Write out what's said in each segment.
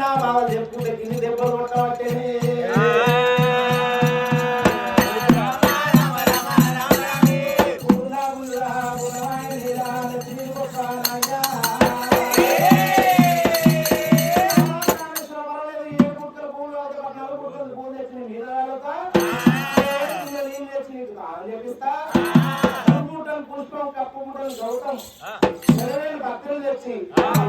నా బావ చెప్పుకుంటే కింది దెబ్బలు కొట్టబట్టేనే Sim. Ah.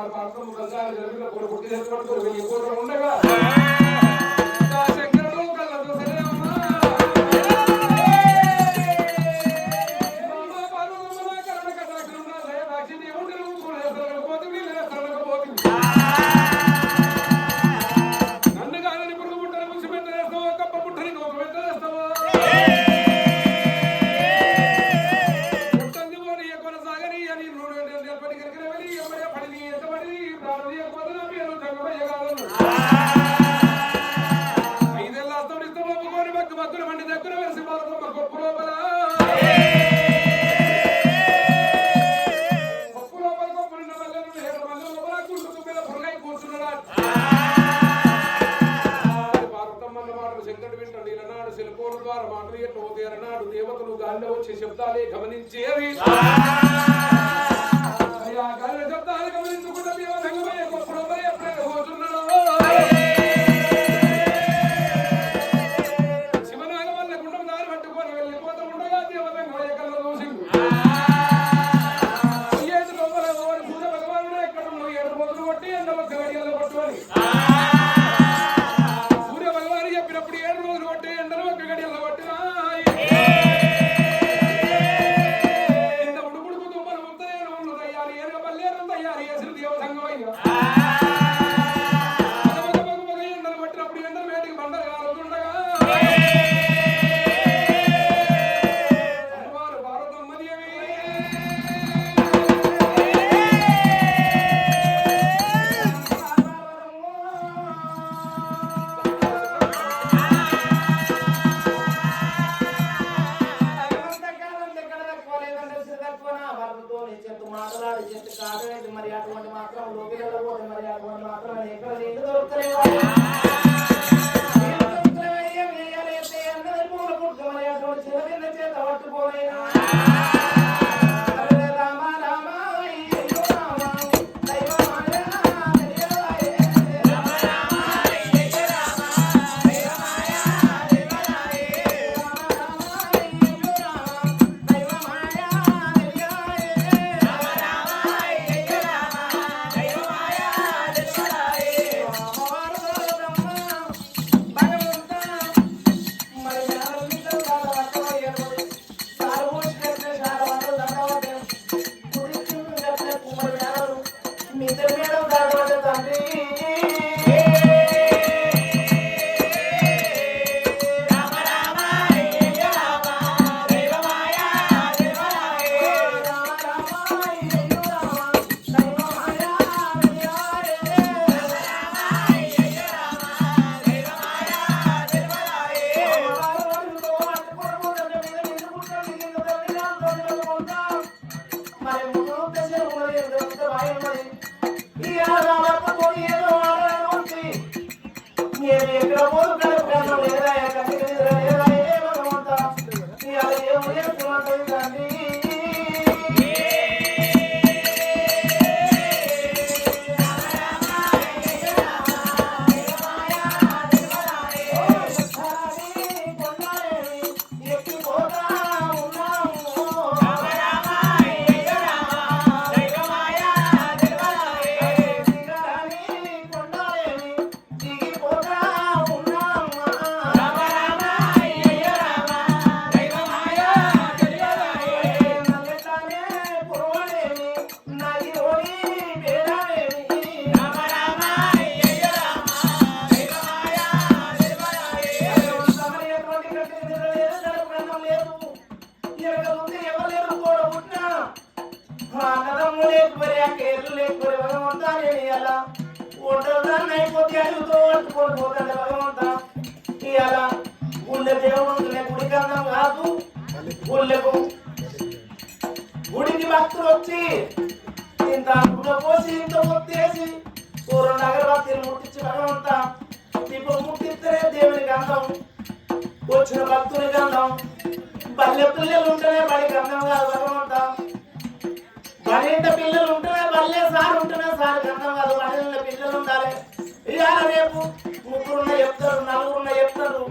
వాడు పంతొమ్మిది వందల జరిగిన కొడుకు పుట్టి తెచ్చుకుంటూ వెయ్యి కోట్లు ఉండగా. దేవుడు గుడి కాదు. గుళ్ళెకు గుడికి భక్తులు వచ్చి ఇంత గుడ పోసి ఇంత పొత్తేసి ఓ రెండు ముట్టించి భగవంత ఇప్పుడు ముట్టిస్తేనే దేవుని గంధం వచ్చిన భక్తుని గంధం బల్లె పిల్లలు ఉంటేనే బడి గంధం కాదు భగవంత. బడింట పిల్లలు ఉంటేనే బల్లే సార్ ఉంటేనే సార్ గంధం కాదు. బడిలో పిల్లలు ఉండాలి. ఇవాళ రేపు ముగ్గురున్న చెప్తారు నలుగురున్న చెప్తారు.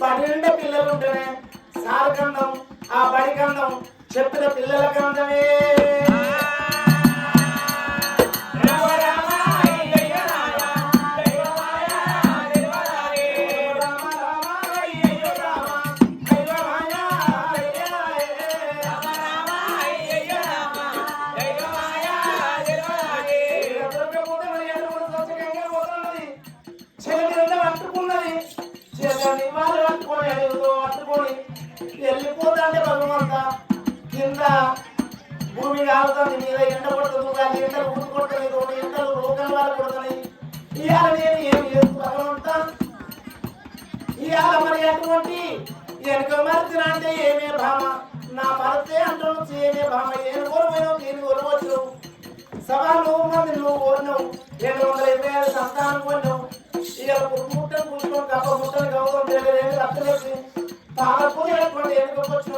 పన్నెండు పిల్లలు ఉంటేనే సార్ గంధం ఆ బడి గంధం చెప్పిన పిల్లల గంధమే కొడతా కింద భూమి కాలుతుంది. మీద ఎండ పడుతుంది దాని ఎండలు ఊరుకుంటుంది రెండు ఎండలు రోగాలు వల్ల కొడుతున్నాయి. ఇవాళ నేను ఏం చేస్తూ భగవంత ఇవాళ మరి అటువంటి వెనుక మరిచిన అంటే ఏమే భామ? నా మరతే అంటున్నావు ఏమే భామ. ఏను కోరపోయినావు నేను కోరవచ్చు సభా నువ్వు మంది నువ్వు కోరినావు. రెండు వందల ఇరవై ఐదు సంతానం కొన్నావు ఇవాళ ముట్టలు కూర్చొని కప్ప ముట్టలు గౌరవం తెలియదు. ఏమి రక్తలేసి చాలా అటువంటి ఎన్నుకోవచ్చు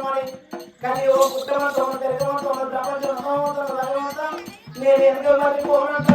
కానీ ఓ పుట్టమంతా ఉన్న తిరగమంతా ఉన్న ప్రపంచం నేను ఎందుకు మళ్ళీ పోనంటే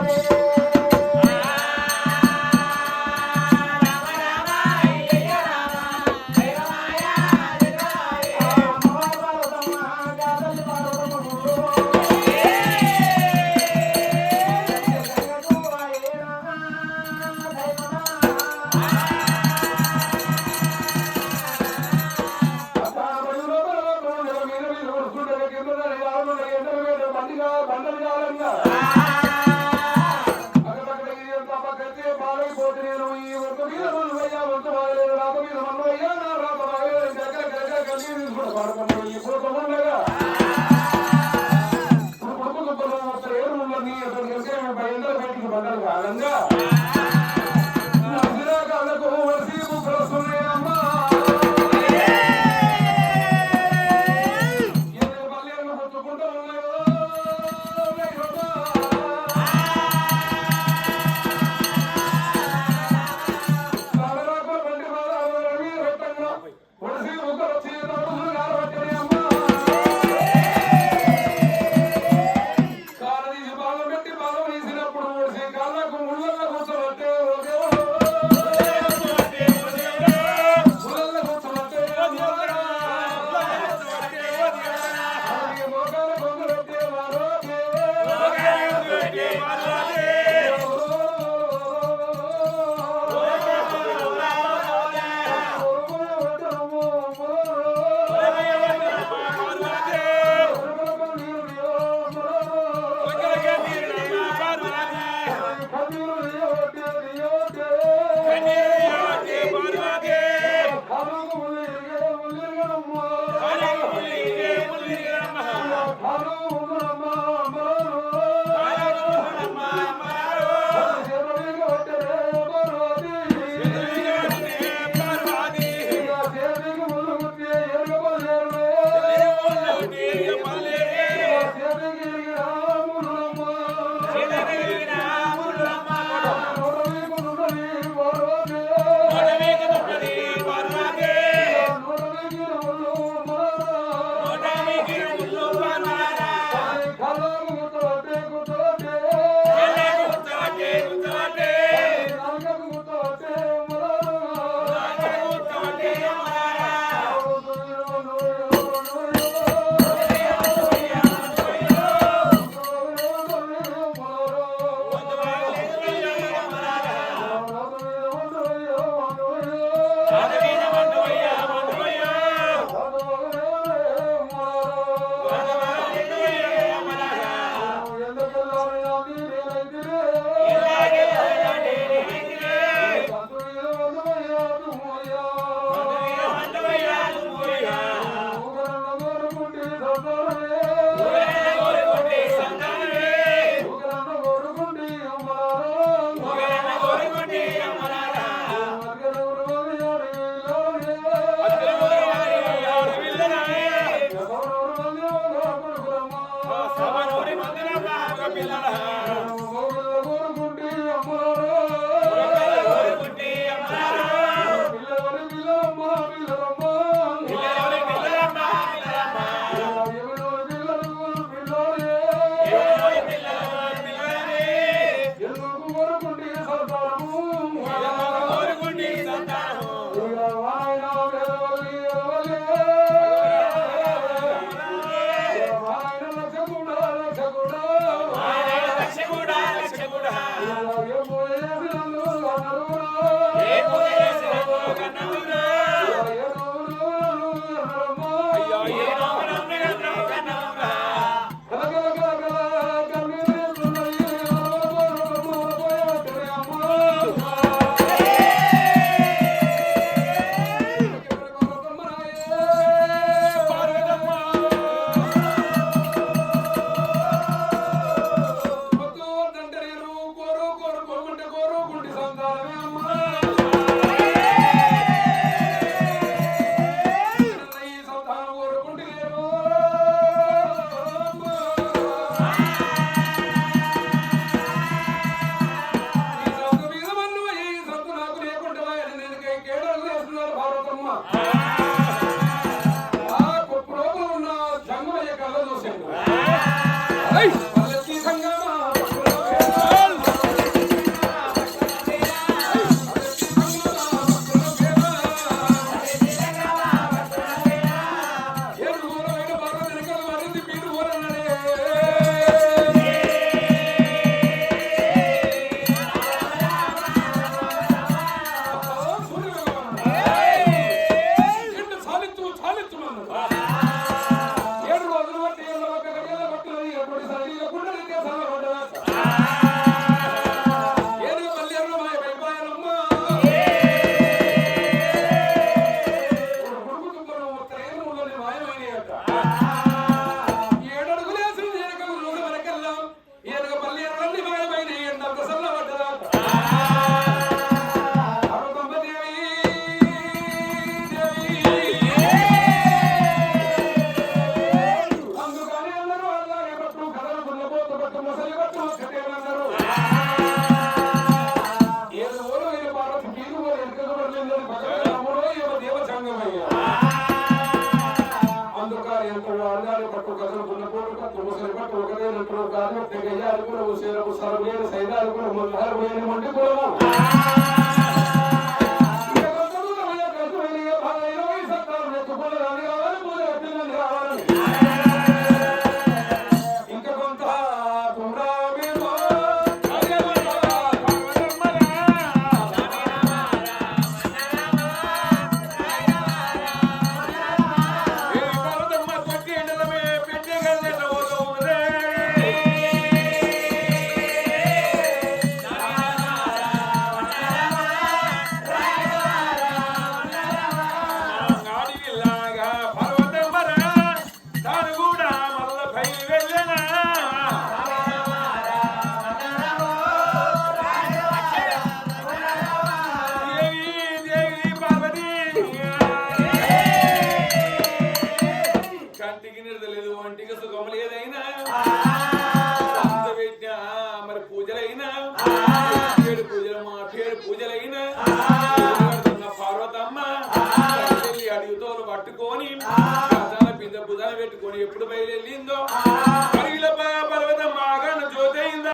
Come.